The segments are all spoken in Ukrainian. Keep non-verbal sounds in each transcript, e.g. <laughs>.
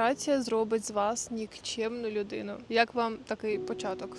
Імміграція зробить з вас нікчемну людину. Як вам такий початок?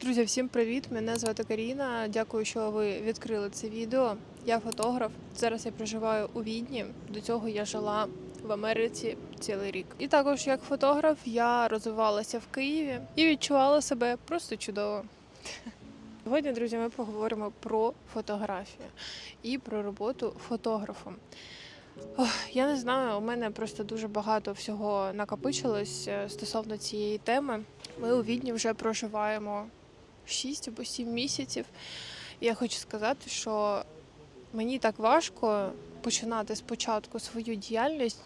Друзі, всім привіт! Мене звати Каріна. Дякую, що ви відкрили це відео. Я фотограф. Зараз я проживаю у Відні. До цього я жила в Америці цілий рік. І також як фотограф я розвивалася в Києві і відчувала себе просто чудово. Сьогодні, друзі, ми поговоримо про фотографію і про роботу фотографом. Ох, я не знаю, у мене просто дуже багато всього накопичилось е, стосовно цієї теми. Ми у Відні вже проживаємо 6 або 7 місяців. Я хочу сказати, що мені так важко починати спочатку свою діяльність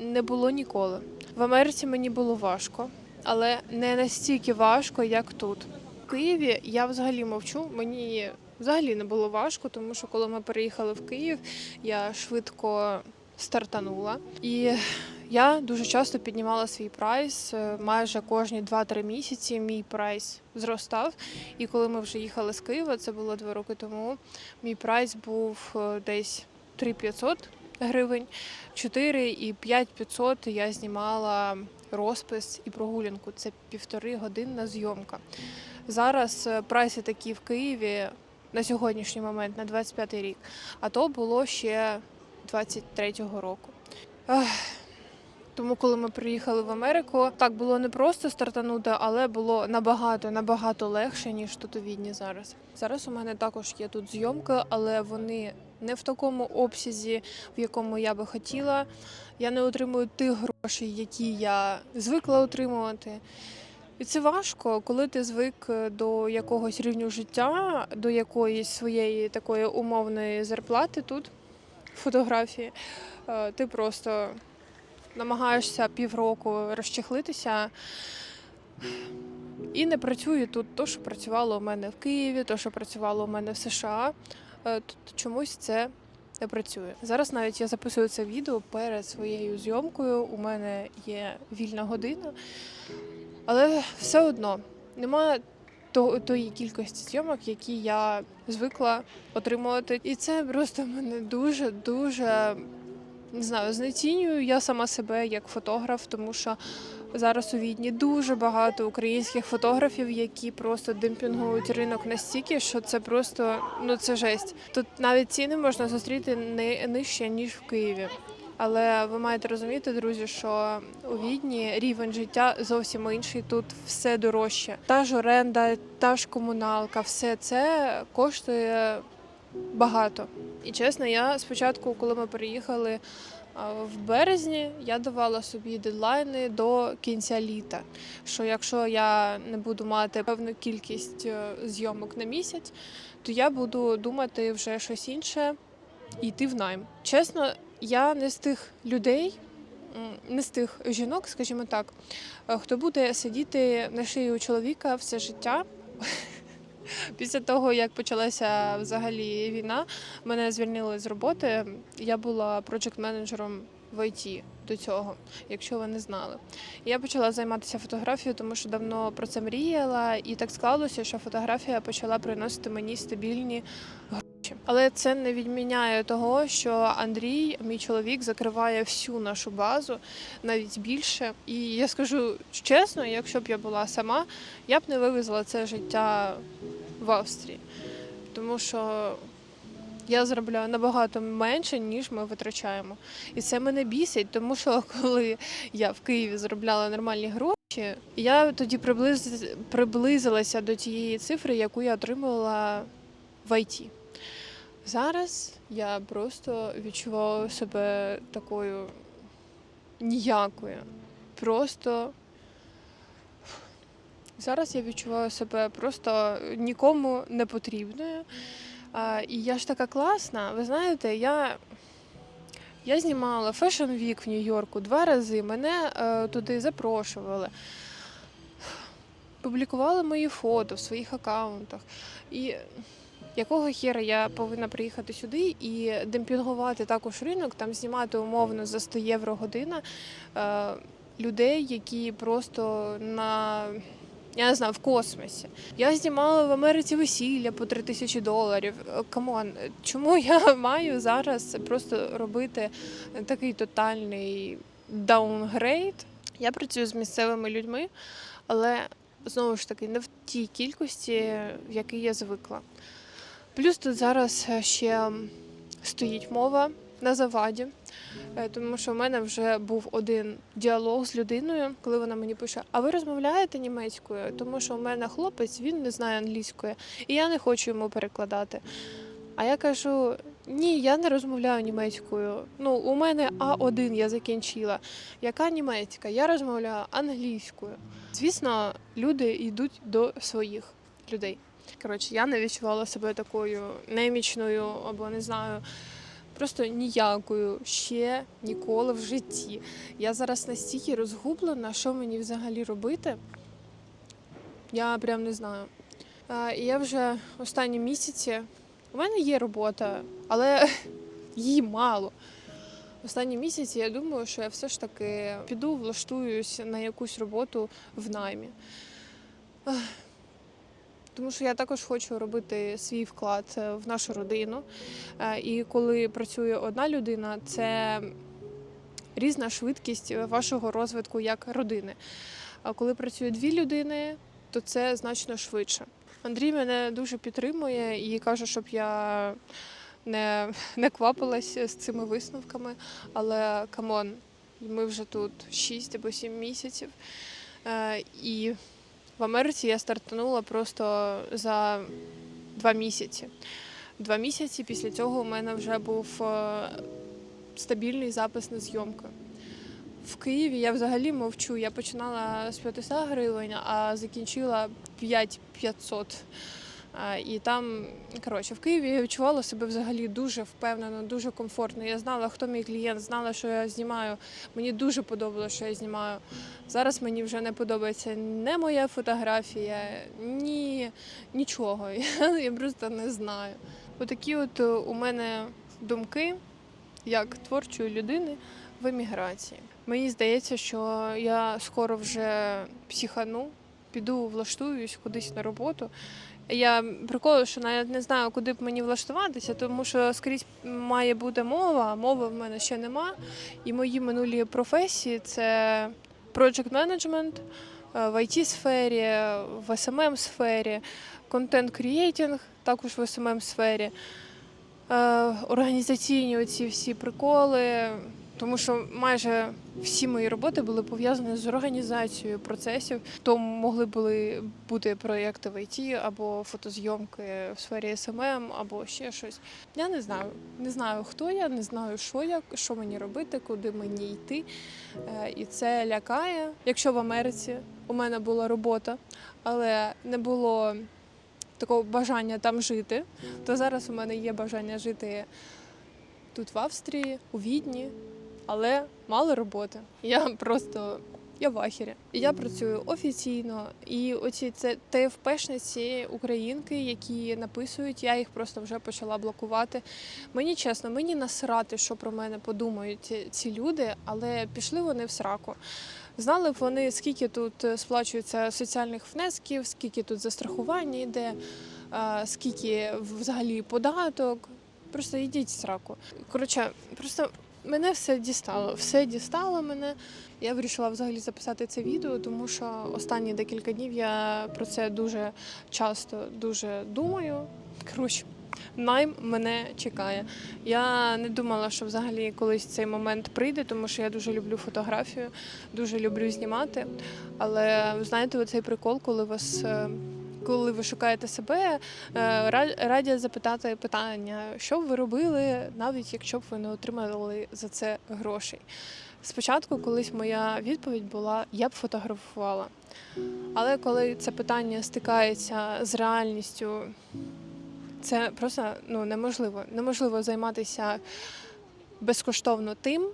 не було ніколи. В Америці мені було важко, але не настільки важко, як тут. В Києві я взагалі мовчу. Мені взагалі не було важко, тому що коли ми переїхали в Київ, я швидко стартанула. І я дуже часто піднімала свій прайс. е, Майже кожні 2-3 місяці мій прайс зростав. І коли ми вже їхали з Києва, це було два роки тому. Мій прайс був е, десь 3500 гривень, 4 і 5500 я знімала розпис і прогулянку. Це півтори годинна зйомка. Зараз е, прайси такі в Києві на сьогоднішній момент, на 25 рік, а то було ще 23-го року. Ех, Тому, коли ми приїхали в Америку, так було не просто стартанути, але було набагато набагато легше ніж тут у Відні зараз. Зараз у мене також є тут зйомки, але вони не в такому обсязі, в якому я би хотіла. Я не отримую тих грошей, які я звикла отримувати. І це важко, коли ти звик е, до якогось рівню життя, до якоїсь своєї такої умовної зарплати тут, фотографії. Е, Ти просто намагаєшся півроку розчехлитися. І не працює тут то, що працювало у мене в Києві, то, що працювало у мене в США. Е, Тут чомусь це не працює. Зараз навіть я записую це відео перед своєю зйомкою. У мене є вільна година, але все одно немає тої кількості зйомок, які я звикла отримувати. І це просто мене дуже дуже не знаю, знецінюю я сама себе як фотограф, тому що зараз у Відні дуже багато українських фотографів, які просто демпінгують ринок настільки, що це просто ну це жесть. Тут навіть ціни можна зустріти не нижче ніж в Києві. Але ви маєте розуміти, друзі, що у Відні рівень життя зовсім інший. Тут все дорожче. Та ж оренда, та ж комуналка, все це коштує багато. І чесно, я спочатку, коли ми переїхали в березні, я давала собі дедлайни до кінця літа. Що якщо я не буду мати певну кількість е, зйомок на місяць, то я буду думати вже щось інше і йти в найм. Чесно, я не з тих людей. Не з тих жінок, скажімо так, е, хто буде сидіти на шиї у чоловіка все життя. <laughs> Після того, як почалася взагалі війна, мене звільнили з роботи. Я була проджект-менеджером в ІТ до цього, якщо ви не знали. Я почала займатися фотографією, тому що давно про це мріяла, і так склалося, що фотографія почала приносити мені стабільні гроші. Але це не відміняє того, що Андрій, мій чоловік, закриває всю нашу базу, навіть більше. І я скажу чесно, якщо б я була сама, я б не вивезла це життя в Австрії, тому що я заробляю набагато менше, ніж ми витрачаємо. І це мене бісить, тому що <laughs> коли я в Києві заробляла нормальні гроші, я тоді приблиз... приблизилася до тієї цифри, яку я отримувала в ІТ. Зараз я просто відчуваю себе такою ніякою. Просто Зараз я відчуваю себе просто нікому не потрібною. А, і я ж така класна. Ви знаєте, я, я знімала Fashion Week в Нью-Йорку два рази. Мене е, туди запрошували. Публікували мої фото в своїх аккаунтах. І якого хера я повинна приїхати сюди і демпінгувати також ринок, там знімати умовно за 100 євро година е, людей, які просто на я не знаю, в космосі. Я знімала в Америці весілля по 3 тисячі доларів. Е, Камон, чому я <laughs> маю зараз просто робити такий тотальний даунгрейд? Я працюю з місцевими людьми, але знову ж таки не в тій кількості, в якій я звикла. Плюс тут зараз ще стоїть мова на заваді. Е, Тому що в мене вже був один діалог з людиною, коли вона мені пише: А ви розмовляєте німецькою? Тому що в мене хлопець він не знає англійської, і я не хочу йому перекладати. А я кажу: ні, я не розмовляю німецькою. Ну, у мене А1 я закінчила. Яка німецька? Я розмовляю англійською. Звісно, люди йдуть до своїх людей. Коротше, я не відчувала себе такою немічною або не знаю. Просто ніякою ще ніколи в житті. Я зараз настільки розгублена, що мені взагалі робити. Я прям не знаю. І я вже останні місяці. У мене є робота, але <laughs> її мало. Останні місяці я думаю, що я все ж таки піду, влаштуюсь на якусь роботу в наймі. Тому що я також хочу робити свій вклад е, в нашу родину. Е, І коли працює одна людина, це різна швидкість вашого розвитку як родини. А коли працює дві людини, то це значно швидше. Андрій мене дуже підтримує і каже, щоб я не, не квапилась з цими висновками. Але камон, ми вже тут 6 або 7 місяців. Е, І в Америці я стартанула просто за два місяці. Два місяці після цього у мене вже був е, стабільний запис на зйомку. В Києві я взагалі мовчу. Я починала з 500 гривень, а закінчила 5500. І там, коротше, в Києві я відчувала себе взагалі дуже впевнено, дуже комфортно. Я знала, хто мій клієнт, знала, що я знімаю. Мені дуже подобалося, що я знімаю. Зараз мені вже не подобається не моя фотографія, ні нічого. Я, <laughs> я просто не знаю. Отакі от е, у мене думки, як творчої людини в еміграції. Мені здається, що я скоро вже психану, піду влаштуюсь кудись на роботу. Я приколую, що навіть не знаю, куди б мені влаштуватися, тому що скрізь має бути мова, а мови в мене ще нема. І мої минулі професії це project е, в it сфері в smm сфері контент крієйтинг також в smm сфері е, організаційні оці всі приколи. Тому що майже всі мої роботи були пов'язані з організацією процесів. То могли були бути проєкти в ІТ або фотозйомки в сфері СММ, або ще щось. Я не знаю. Не знаю, хто я, не знаю, що я, що мені робити, куди мені йти. Е, І це лякає. Якщо в Америці у мене була робота, але не було такого бажання там жити, то зараз у мене є бажання жити тут в Австрії, у Відні, але мало роботи. Я просто я в ахері. Я працюю офіційно, і оці це ТФПшниці українки, які написують, я їх просто вже почала блокувати. Мені чесно, мені насрати, що про мене подумають ці- люди, але пішли вони в сраку. Знали б вони, скільки тут е, сплачується соціальних внесків, скільки тут застрахування йде, скільки взагалі податок. Просто йдіть в сраку. Коротше, просто мене все дістало. Все дістало мене. Я вирішила взагалі записати це відео, тому що останні декілька днів я про це дуже часто дуже думаю. Коротше, найм мене чекає. Я не думала, що взагалі колись цей момент прийде, тому що я дуже люблю фотографію, дуже люблю знімати. Але знаєте, оцей прикол, коли вас. Коли ви шукаєте себе, е, ра- радять запитати питання, що б ви робили, навіть якщо б ви не отримали за це грошей. Спочатку, колись моя відповідь була: я б фотографувала. Але коли це питання стикається з реальністю, це просто ну, неможливо. Неможливо займатися безкоштовно тим,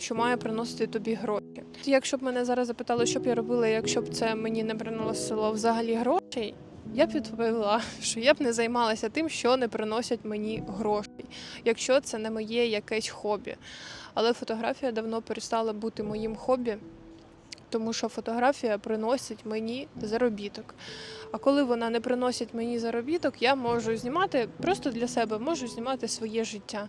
що має приносити тобі гроші. Якщо б мене зараз запитали, що б я робила, якщо б це мені не приносило взагалі грошей, я б відповіла, <laughs> що я б не займалася тим, що не приносять мені грошей, якщо це не моє якесь хобі. Але фотографія давно перестала бути моїм хобі. Тому що фотографія приносить мені заробіток. А коли вона не приносить мені заробіток, я можу знімати просто для себе, можу знімати своє життя,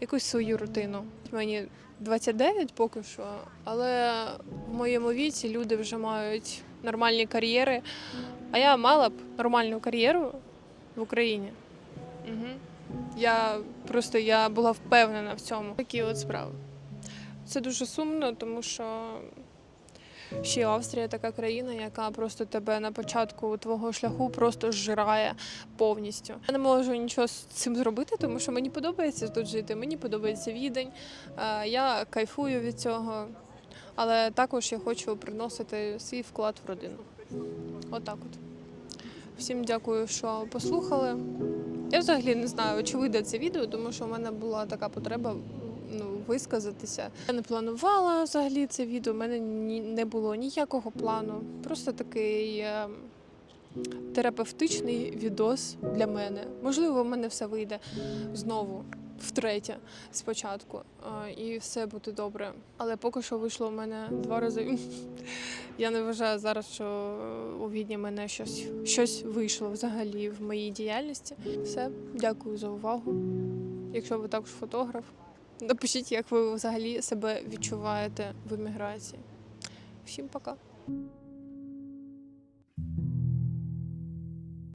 якусь свою рутину. Мені 29 поки що, але в моєму віці люди вже мають нормальні кар'єри. А я мала б нормальну кар'єру в Україні. Угу. Я просто я була впевнена в цьому. Такі от справи. Це дуже сумно, тому що ще й Австрія така країна, яка просто тебе на початку твого шляху просто зжирає повністю. Я не можу нічого з цим зробити, тому що мені подобається тут жити. Мені подобається відень. Е, Я кайфую від цього, але також я хочу приносити свій вклад в родину. Отак от. Всім дякую, що послухали. Я взагалі не знаю, чи вийде це відео, тому що в мене була така потреба ну, висказатися. Я не планувала взагалі це відео, у мене ні, не було ніякого плану. Просто такий е, терапевтичний відос для мене. Можливо, в мене все вийде знову. Втретє спочатку, е, і все буде добре. Але поки що вийшло в мене два рази. <laughs> Я не вважаю зараз, що у відні мене щось, щось вийшло взагалі в моїй діяльності. Все, дякую за увагу. Якщо ви також фотограф, напишіть, як ви взагалі себе відчуваєте в еміграції. Всім пока.